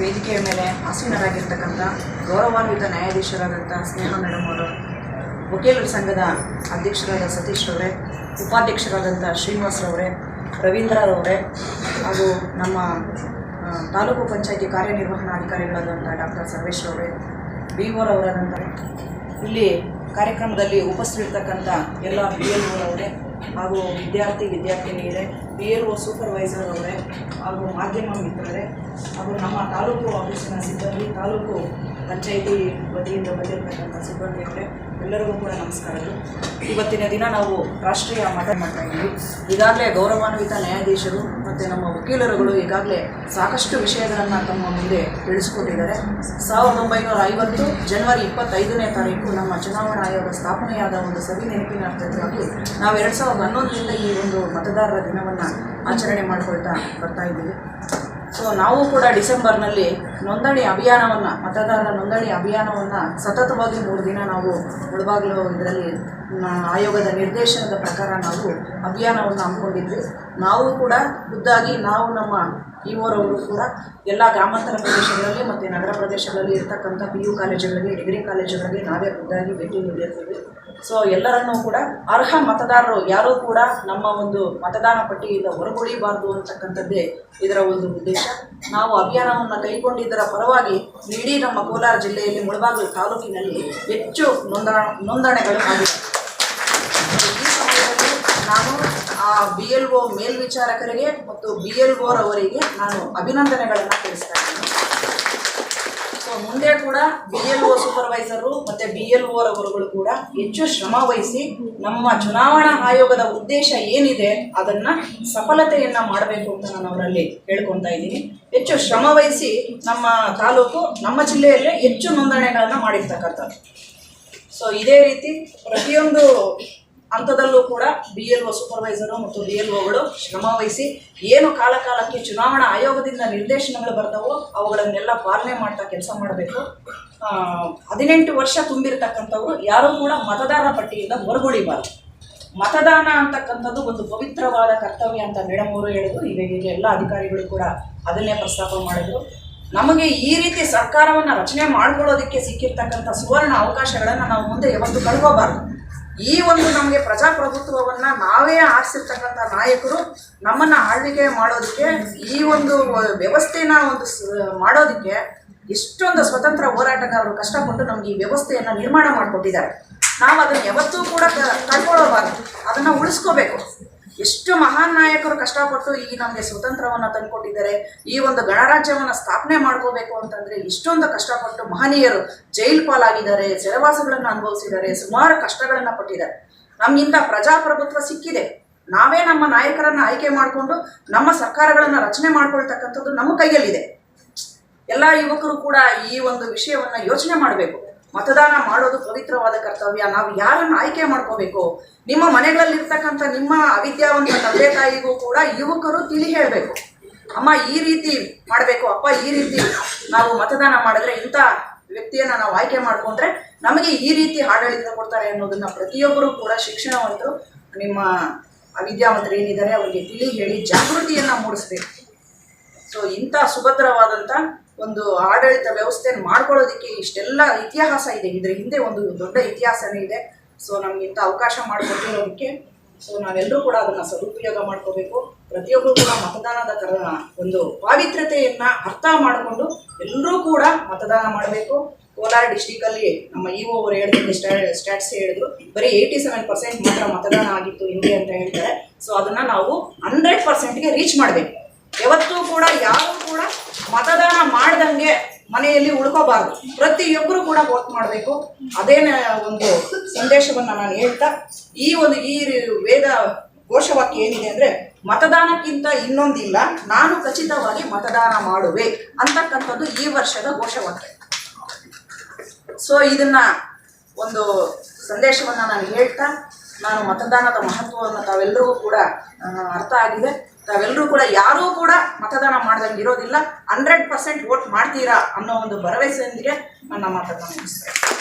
ವೇದಿಕೆಯ ಮೇಲೆ ಆಸೀನರಾಗಿರ್ತಕ್ಕಂಥ ಗೌರವಾನ್ವಿತ ನ್ಯಾಯಾಧೀಶರಾದಂಥ ಸ್ನೇಹ ಮೇಡಮ್ ಅವರು, ವಕೀಲರ ಸಂಘದ ಅಧ್ಯಕ್ಷರಾದ ಸತೀಶ್ ಅವರೇ ಉಪಾಧ್ಯಕ್ಷರಾದಂಥ ಶ್ರೀನಿವಾಸರವರೇ ರವೀಂದ್ರರವರೇ ಹಾಗೂ ನಮ್ಮ ತಾಲೂಕು ತಾಲೂಕು ಪಂಚಾಯತಿ ಕಾರ್ಯನಿರ್ವಹಣಾಧಿಕಾರಿಗಳಾದಂಥ ಡಾಕ್ಟರ್ ಸರ್ವೇಶ್ ಅವರೇ ಬಿ ಓರವರಾದಂಥ ಇಲ್ಲಿ ಕಾರ್ಯಕ್ರಮದಲ್ಲಿ ಉಪಸ್ಥಿತಿರ್ತಕ್ಕಂಥ ಎಲ್ಲ ಬಿ ಎಲ್ ಓರವರೇ ಹಾಗೂ ವಿದ್ಯಾರ್ಥಿ, ವಿದ್ಯಾರ್ಥಿನಿಯರೇ ಬಿ ಎಲ್ ಒ ಸೂಪರ್ವೈಸರ್ ಅವರೇ, ಹಾಗೂ ಮಾಧ್ಯಮ ಮಿತ್ರರೇ, ಹಾಗೂ ನಮ್ಮ ತಾಲೂಕು ಆಫೀಸಿನ ಸಿಬ್ಬಂದಿ, ತಾಲೂಕು ಪಂಚಾಯಿತಿ ವತಿಯಿಂದ ಬಂದಿರತಕ್ಕಂಥ ಸಿಬ್ಬಂದಿಯವರೇ ಎಲ್ಲರಿಗೂ ಕೂಡ ನಮಸ್ಕಾರಗಳು ಇವತ್ತಿನ ದಿನ ನಾವು ರಾಷ್ಟ್ರೀಯ ಮತ ಮಾಡ್ತಾ ಇದ್ದೀವಿ. ಈಗಾಗಲೇ ಗೌರವಾನ್ವಿತ ನ್ಯಾಯಾಧೀಶರು ಮತ್ತು ನಮ್ಮ ವಕೀಲರುಗಳು ಈಗಾಗಲೇ ಸಾಕಷ್ಟು ವಿಷಯಗಳನ್ನು ತಮ್ಮ ಮುಂದೆ ತಿಳಿಸಿಕೊಂಡಿದ್ದಾರೆ. ಸಾವಿರದ ಒಂಬೈನೂರ ಐವತ್ತು ಜನವರಿ ಇಪ್ಪತ್ತೈದನೇ ತಾರೀಕು ನಮ್ಮ ಚುನಾವಣಾ ಆಯೋಗ ಸ್ಥಾಪನೆಯಾದ ಒಂದು ಸವಿ ನೆನಪಿನ ಅರ್ಥವಾಗಿ ನಾವು ಎರಡು ಸಾವಿರದ ಹನ್ನೊಂದರಿಂದ ಈ ಒಂದು ಮತದಾರರ ದಿನವನ್ನು ಆಚರಣೆ ಮಾಡ್ಕೊಳ್ತಾ ಬರ್ತಾ ಇದ್ದೀವಿ. ಸೊ ನಾವು ಕೂಡ ಡಿಸೆಂಬರ್ನಲ್ಲಿ ನೋಂದಣಿ ಅಭಿಯಾನವನ್ನು, ಮತದಾರರ ನೋಂದಣಿ ಅಭಿಯಾನವನ್ನು ಸತತವಾಗಿ ಮೂರು ದಿನ ನಾವು ಮುಳುಬಾಗಿಲು ಇದರಲ್ಲಿ ಆಯೋಗದ ನಿರ್ದೇಶನದ ಪ್ರಕಾರ ನಾವು ಅಭಿಯಾನವನ್ನು ಹಮ್ಮಿಕೊಂಡಿದ್ವಿ. ನಾವು ಕೂಡ ಖುದ್ದಾಗಿ, ನಾವು ನಮ್ಮ ಇಒರವರು ಕೂಡ ಎಲ್ಲ ಗ್ರಾಮಾಂತರ ಪ್ರದೇಶಗಳಲ್ಲಿ ಮತ್ತು ನಗರ ಪ್ರದೇಶಗಳಲ್ಲಿ ಇರ್ತಕ್ಕಂಥ ಪಿ ಯು ಕಾಲೇಜುಗಳಲ್ಲಿ ಡಿಗ್ರಿ ಕಾಲೇಜುಗಳಲ್ಲಿ ನಾವೇ ಖುದ್ದಾಗಿ ಭೇಟಿ ನೀಡಿರ್ತೀವಿ. ಸೊ ಎಲ್ಲರನ್ನೂ ಕೂಡ ಅರ್ಹ ಮತದಾರರು ಯಾರೂ ಕೂಡ ನಮ್ಮ ಒಂದು ಮತದಾನ ಪಟ್ಟಿಯಿಂದ ಹೊರಗುಳಿಬಾರ್ದು ಅಂತಕ್ಕಂಥದ್ದೇ ಇದರ ಒಂದು ಉದ್ದೇಶ. ನಾವು ಅಭಿಯಾನವನ್ನು ಕೈಗೊಂಡಿದ್ದರ ಪರವಾಗಿ ಇಡೀ ನಮ್ಮ ಕೋಲಾರ ಜಿಲ್ಲೆಯಲ್ಲಿ ಮುಳಬಾಗಿಲು ತಾಲೂಕಿನಲ್ಲಿ ಹೆಚ್ಚು ನೋಂದಣ, ನೋಂದಣಿಗಳು ಸಮಯದಲ್ಲಿ ನಾನು ಆ ಬಿ ಎಲ್ ಒ ಮೇಲ್ವಿಚಾರಕರಿಗೆ ಮತ್ತು ಬಿ ಎಲ್ ಒರವರಿಗೆ ನಾನು ಅಭಿನಂದನೆಗಳನ್ನು ತಿಳಿಸ್ತಾ ಇದ್ದೀನಿ. ಸೊ ಮುಂದೆ ಕೂಡ ಬಿ ಎಲ್ ಒ ಸೂಪರ್ವೈಸರು ಮತ್ತು ಬಿ ಎಲ್ ಒರವರುಗಳು ಕೂಡ ಹೆಚ್ಚು ಶ್ರಮ ವಹಿಸಿ ನಮ್ಮ ಚುನಾವಣಾ ಆಯೋಗದ ಉದ್ದೇಶ ಏನಿದೆ ಅದನ್ನು ಸಫಲತೆಯನ್ನು ಮಾಡಬೇಕು ಅಂತ ನಾನು ಅವರಲ್ಲಿ ಹೇಳ್ಕೊತಾ ಇದ್ದೀನಿ. ಹೆಚ್ಚು ಶ್ರಮ ವಹಿಸಿ ನಮ್ಮ ತಾಲೂಕು, ನಮ್ಮ ಜಿಲ್ಲೆಯಲ್ಲೇ ಹೆಚ್ಚು ನೋಂದಣಿಗಳನ್ನ ಮಾಡಿರ್ತಕ್ಕಂಥದ್ದು. ಸೊ ಇದೇ ರೀತಿ ಪ್ರತಿಯೊಂದು ಹಂತದಲ್ಲೂ ಕೂಡ ಬಿ ಎಲ್ ಒ ಸೂಪರ್ವೈಸರು ಮತ್ತು ಬಿ ಎಲ್ ಒಗಳು ಶ್ರಮ ವಹಿಸಿ ಏನು ಕಾಲ ಕಾಲಕ್ಕೆ ಚುನಾವಣಾ ಆಯೋಗದಿಂದ ನಿರ್ದೇಶನಗಳು ಬರ್ತಾವೋ ಅವುಗಳನ್ನೆಲ್ಲ ಪಾಲನೆ ಮಾಡ್ತಾ ಕೆಲಸ ಮಾಡಬೇಕು. ಹದಿನೆಂಟು ವರ್ಷ ತುಂಬಿರ್ತಕ್ಕಂಥವ್ರು ಯಾರೂ ಕೂಡ ಮತದಾರರ ಪಟ್ಟಿಯಿಂದ ಹೊರಗುಳಿಬಾರ್ದು. ಮತದಾನ ಅಂತಕ್ಕಂಥದ್ದು ಒಂದು ಪವಿತ್ರವಾದ ಕರ್ತವ್ಯ ಅಂತ ಮೇಡಮ್ ಅವರು ಹೇಳಿದ್ರು. ಈಗ ಎಲ್ಲ ಅಧಿಕಾರಿಗಳು ಕೂಡ ಅದನ್ನೇ ಪ್ರಸ್ತಾಪ ಮಾಡಿದ್ರು. ನಮಗೆ ಈ ರೀತಿ ಸರ್ಕಾರವನ್ನು ರಚನೆ ಮಾಡ್ಕೊಳ್ಳೋದಕ್ಕೆ ಸಿಕ್ಕಿರ್ತಕ್ಕಂಥ ಸುವರ್ಣ ಅವಕಾಶಗಳನ್ನು ನಾವು ಮುಂದೆ ಯಾವತ್ತು ಕಳ್ಕೋಬಾರ್ದು. ಈ ಒಂದು ನಮಗೆ ಪ್ರಜಾಪ್ರಭುತ್ವವನ್ನು ನಾವೇ ಆರಿಸಿರ್ತಕ್ಕಂಥ ನಾಯಕರು ನಮ್ಮನ್ನು ಆಳ್ವಿಕೆ ಮಾಡೋದಕ್ಕೆ, ಈ ಒಂದು ವ್ಯವಸ್ಥೆನ ಒಂದು ಮಾಡೋದಕ್ಕೆ ಎಷ್ಟೊಂದು ಸ್ವತಂತ್ರ ಹೋರಾಟಗಾರರು ಕಷ್ಟಪಟ್ಟು ನಮ್ಗೆ ಈ ವ್ಯವಸ್ಥೆಯನ್ನು ನಿರ್ಮಾಣ ಮಾಡಿಕೊಟ್ಟಿದ್ದಾರೆ. ನಾವು ಅದನ್ನು ಯಾವತ್ತೂ ಕೂಡ ಕಳ್ಕೊಳ್ಳಬಾರ್ದು. ಅದನ್ನು ಉಳಿಸ್ಕೋಬೇಕು. ಎಷ್ಟು ಮಹಾನ್ ನಾಯಕರು ಕಷ್ಟಪಟ್ಟು ಈ ನಮಗೆ ಸ್ವತಂತ್ರವನ್ನು ತಂದುಕೊಟ್ಟಿದ್ದಾರೆ. ಈ ಒಂದು ಗಣರಾಜ್ಯವನ್ನು ಸ್ಥಾಪನೆ ಮಾಡ್ಕೋಬೇಕು ಅಂತಂದರೆ ಇಷ್ಟೊಂದು ಕಷ್ಟಪಟ್ಟು ಮಹನೀಯರು ಜೈಲ್ ಪಾಲಾಗಿದ್ದಾರೆ, ಸೆರೆವಾಸಗಳನ್ನು ಅನುಭವಿಸಿದ್ದಾರೆ, ಸುಮಾರು ಕಷ್ಟಗಳನ್ನು ಪಟ್ಟಿದ್ದಾರೆ. ನಮ್ಮಿಂದ ಪ್ರಜಾಪ್ರಭುತ್ವ ಸಿಕ್ಕಿದೆ. ನಾವೇ ನಮ್ಮ ನಾಯಕರನ್ನು ಆಯ್ಕೆ ಮಾಡಿಕೊಂಡು ನಮ್ಮ ಸರ್ಕಾರಗಳನ್ನು ರಚನೆ ಮಾಡ್ಕೊಳ್ತಕ್ಕಂಥದ್ದು ನಮ್ಮ ಕೈಯಲ್ಲಿದೆ. ಎಲ್ಲ ಯುವಕರು ಕೂಡ ಈ ಒಂದು ವಿಷಯವನ್ನ ಯೋಚನೆ ಮಾಡಬೇಕು. ಮತದಾನ ಮಾಡೋದು ಪವಿತ್ರವಾದ ಕರ್ತವ್ಯ. ನಾವು ಯಾರನ್ನು ಆಯ್ಕೆ ಮಾಡ್ಕೋಬೇಕು? ನಿಮ್ಮ ಮನೆಗಳಲ್ಲಿರ್ತಕ್ಕಂಥ ನಿಮ್ಮ ಅವಿದ್ಯಾವಂತ ತಂದೆ ತಾಯಿಗೂ ಕೂಡ ಯುವಕರು ತಿಳಿ ಹೇಳಬೇಕು. ಅಮ್ಮ, ಈ ರೀತಿ ಮಾಡಬೇಕು. ಅಪ್ಪ, ಈ ರೀತಿ ನಾವು ಮತದಾನ ಮಾಡಿದ್ರೆ ಇಂಥ ವ್ಯಕ್ತಿಯನ್ನು ನಾವು ಆಯ್ಕೆ ಮಾಡ್ಕೊಂಡ್ರೆ ನಮಗೆ ಈ ರೀತಿ ಆಡಳಿತ ಕೊಡ್ತಾರೆ ಅನ್ನೋದನ್ನ ಪ್ರತಿಯೊಬ್ಬರು ಕೂಡ ಶಿಕ್ಷಣವಂತರು ನಿಮ್ಮ ಅವಿದ್ಯಾವಂತರು ಏನಿದ್ದಾರೆ ಅವರಿಗೆ ತಿಳಿ ಹೇಳಿ ಜಾಗೃತಿಯನ್ನು ಮೂಡಿಸ್ಬೇಕು. ಸೊ ಇಂಥ ಸುಭದ್ರವಾದಂಥ ಒಂದು ಆಡಳಿತ ವ್ಯವಸ್ಥೆಯನ್ನು ಮಾಡ್ಕೊಳ್ಳೋದಕ್ಕೆ ಇಷ್ಟೆಲ್ಲ ಇತಿಹಾಸ ಇದೆ. ಇದ್ರ ಹಿಂದೆ ಒಂದು ದೊಡ್ಡ ಇತಿಹಾಸನೇ ಇದೆ. ಸೊ ನಮ್ಗೆ ಇಂಥ ಅವಕಾಶ ಮಾಡಿಕೊಟ್ಟಿರೋದಕ್ಕೆ ಸೊ ನಾವೆಲ್ಲರೂ ಕೂಡ ಅದನ್ನ ಸದುಪಯೋಗ ಮಾಡ್ಕೋಬೇಕು. ಪ್ರತಿಯೊಬ್ಬರು ಕೂಡ ಮತದಾನದ ಕರ, ಒಂದು ಪಾವಿತ್ರ್ಯತೆಯನ್ನು ಅರ್ಥ ಮಾಡಿಕೊಂಡು ಎಲ್ಲರೂ ಕೂಡ ಮತದಾನ ಮಾಡಬೇಕು. ಕೋಲಾರ ಡಿಸ್ಟಿಕಲ್ಲಿ ನಮ್ಮ ಇ ಒ ಅವರು ಸ್ಟಾಟ್ಸ್ ಸ್ಟಾ, ಸ್ಟ್ಯಾಟ್ಸ್ ಹೇಳಿದ್ರು. ಬರೀ ಏಯ್ಟಿ ಸೆವೆನ್ ಪರ್ಸೆಂಟ್ ಮಾತ್ರ ಮತದಾನ ಆಗಿತ್ತು ಹಿಂದೆ ಅಂತ ಹೇಳ್ತಾರೆ. ಸೊ ಅದನ್ನು ನಾವು ಹಂಡ್ರೆಡ್ ಪರ್ಸೆಂಟ್ಗೆ ರೀಚ್ ಮಾಡಬೇಕು. ಯಾವತ್ತೂ ಕೂಡ ಯಾರು ಕೂಡ ಮತದಾನ ಮನೆಯಲ್ಲಿ ಉಳ್ಕೋಬಾರ್ದು. ಪ್ರತಿಯೊಬ್ಬರು ಕೂಡ ವೋಟ್ ಮಾಡಬೇಕು. ಅದೇ ಒಂದು ಸಂದೇಶವನ್ನು ನಾನು ಹೇಳ್ತಾ, ಈ ಒಂದು ಈ ವೇದ ಘೋಷವಾಕ್ಯ ಏನಿದೆ ಅಂದರೆ, ಮತದಾನಕ್ಕಿಂತ ಇನ್ನೊಂದಿಲ್ಲ, ನಾನು ಖಚಿತವಾಗಿ ಮತದಾನ ಮಾಡುವೆ ಅಂತಕ್ಕಂಥದ್ದು ಈ ವರ್ಷದ ಘೋಷವಾಕ್ಯ. ಸೊ ಇದನ್ನ ಒಂದು ಸಂದೇಶವನ್ನು ನಾನು ಹೇಳ್ತಾ, ನಾನು ಮತದಾನದ ಮಹತ್ವವನ್ನು ತಾವೆಲ್ಲರಿಗೂ ಕೂಡ ಅರ್ಥ ಆಗಿದೆ. ತಾವೆಲ್ಲರೂ ಕೂಡ ಯಾರೂ ಕೂಡ ಮತದಾನ ಮಾಡ್ದಂಗೆ ಇರೋದಿಲ್ಲ. ಹಂಡ್ರೆಡ್ ಪರ್ಸೆಂಟ್ ವೋಟ್ ಮಾಡ್ತೀರಾ ಅನ್ನೋ ಒಂದು ಭರವಸೆಯೊಂದಿಗೆ ನನ್ನ ಮಾತನ್ನು ಮುಗಿಸ್ತೇನೆ